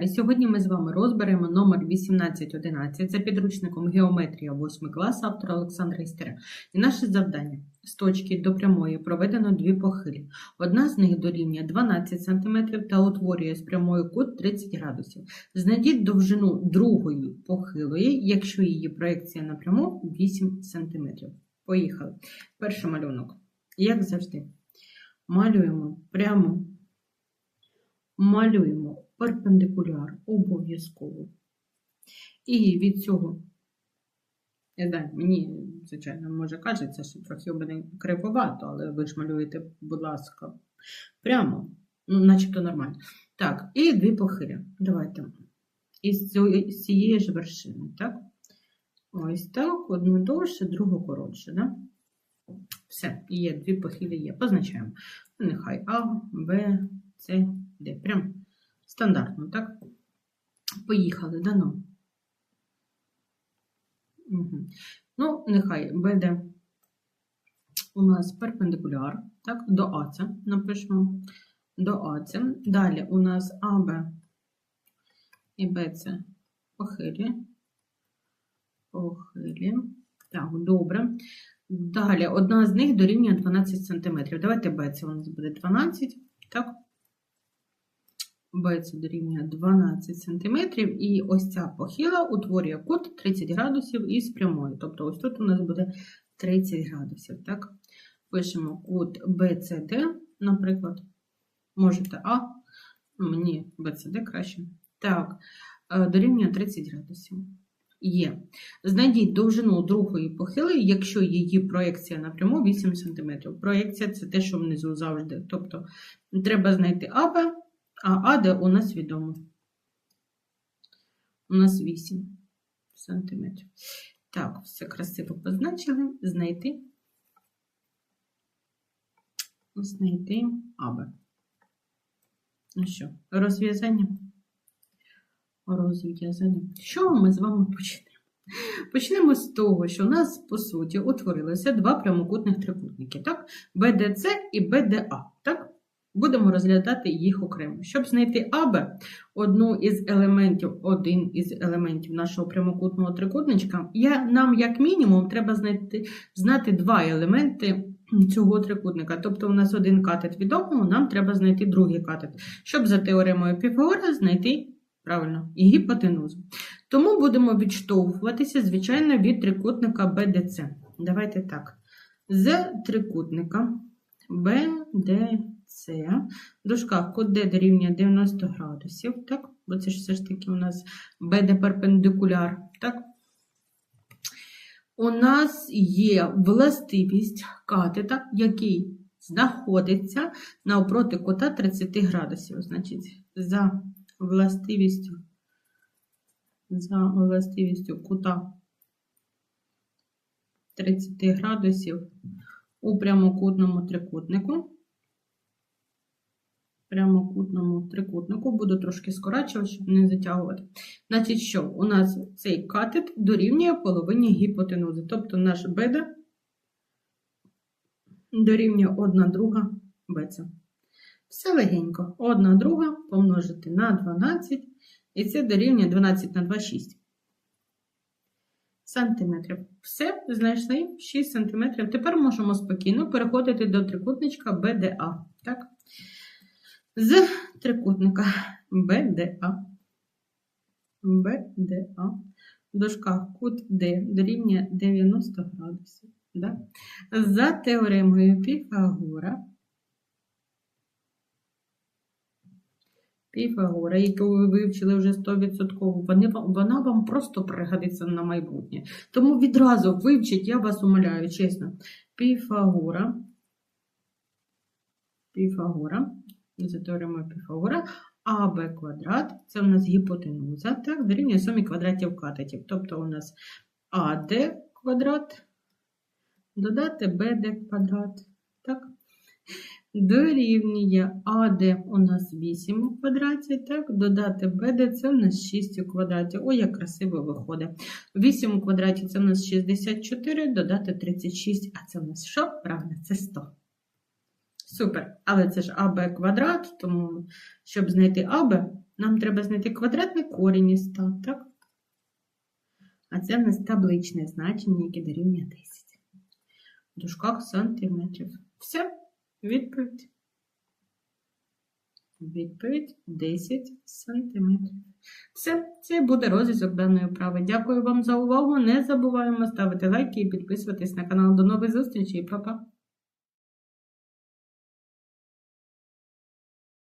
Далі, сьогодні ми з вами розберемо номер 1811 за підручником Геометрія 8 клас автора Олександра Істера. І наше завдання з точки до прямої проведено дві похилі. Одна з них дорівнює 12 см та утворює з прямою кут 30 градусів. Знайдіть довжину другої похилої, якщо її проекція напряму 8 см. Поїхали. Перший малюнок. Як завжди, малюємо прямо малюємо перпендикуляр обов'язково. І від цього, я знаю, мені, звичайно, може кажеться, що трохи кривовато, але ви ж малюєте, будь ласка, прямо, ну, начебто нормально. Так, і дві похилі. Давайте. Із цієї- ж вершини, так? Ось так, одну довше, другу коротше, да? Все, є, дві похилі є. Позначаємо. Нехай А, Б, С, Д. Прям стандартно, так? Поїхали, дано. Угу. Ну, нехай БД у нас перпендикуляр, так, до АЦ напишемо. До АЦ. Далі у нас АБ і БЦ похилі. Похилі. Так, добре. Далі, одна з них дорівнює 12 см. Давайте Б це у нас буде 12, так? Це дорівнює 12 см. І ось ця похила утворює кут 30 градусів із прямою. Тобто ось тут у нас буде 30 градусів, так? Пишемо кут BCD, наприклад. Можете А, мені BCD краще. Так, е, дорівнює 30 градусів. Є. Знайдіть довжину другої похили, якщо її проекція напряму 8 см. Проекція це те, що внизу завжди. Тобто треба знайти АБ, а АД у нас відомо. У нас 8 см. Так, все красиво позначили. Знайти. Знайти АБ. Ну що, розв'язання? розв'язання. Що ми з вами почнемо? Почнемо з того, що у нас, по суті, утворилося два прямокутних трикутники, так? BDC і BDA. Так? Будемо розглядати їх окремо. Щоб знайти АБ, одну із елементів, один із елементів нашого прямокутного трикутничка, я, нам, як мінімум, треба знайти, знати два елементи цього трикутника. Тобто, у нас один катет відомого, нам треба знайти другий катет. Щоб за теоремою Піфагора знайти Правильно, і гіпотенузу. Тому будемо відштовхуватися, звичайно, від трикутника BDC. Давайте так. З трикутника BDC, в дужках кут D дорівнює 90 градусів, так? Бо це ж все ж таки у нас BD перпендикуляр, так? У нас є властивість катета, який знаходиться навпроти кута 30 градусів. Значить, за властивістю, за властивістю кута 30 градусів у прямокутному трикутнику. Прямокутному трикутнику, буду трошки скорачувати, щоб не затягувати. Значить, що у нас цей катет дорівнює половині гіпотенузи. Тобто наш беда дорівнює 1 друга беца. Все легенько. 1 друга помножити на 12, і це дорівнює 12 на 2 6 сантиметрів. Все, знайшли 6 сантиметрів. Тепер можемо спокійно переходити до трикутничка BDA. Так? З трикутника BDA. BDA. В кут D дорівнює 90 градусів. Да? За теоремою Піфагора. Піфагора, яку ви вивчили вже 100%, вони, вона вам просто пригодиться на майбутнє. Тому відразу вивчіть, я вас умоляю, чесно. Піфагора. Піфагора. За теоремою Піфагора. АБ квадрат, це у нас гіпотенуза, так, дорівнює сумі квадратів катетів. Тобто у нас АД квадрат, додати БД квадрат, так, дорівнює АД у нас 8 у квадраті, так, додати БД це у нас 6 у квадраті. Ой, як красиво виходить. 8 у квадраті це у нас 64, додати 36, а це у нас що? Правильно, це 100. Супер. Але це ж АБ квадрат, тому щоб знайти АБ, Нам треба знайти квадратний корінь із 100, так? А це в нас табличне значення, яке дорівнює 10. В дужках сантиметрів. Все, відповідь. Відповідь 10 сантиметрів. Все, це буде розв'язок даної вправи. Дякую вам за увагу. Не забуваємо ставити лайки і підписуватись на канал. До нових зустрічей, Па-па!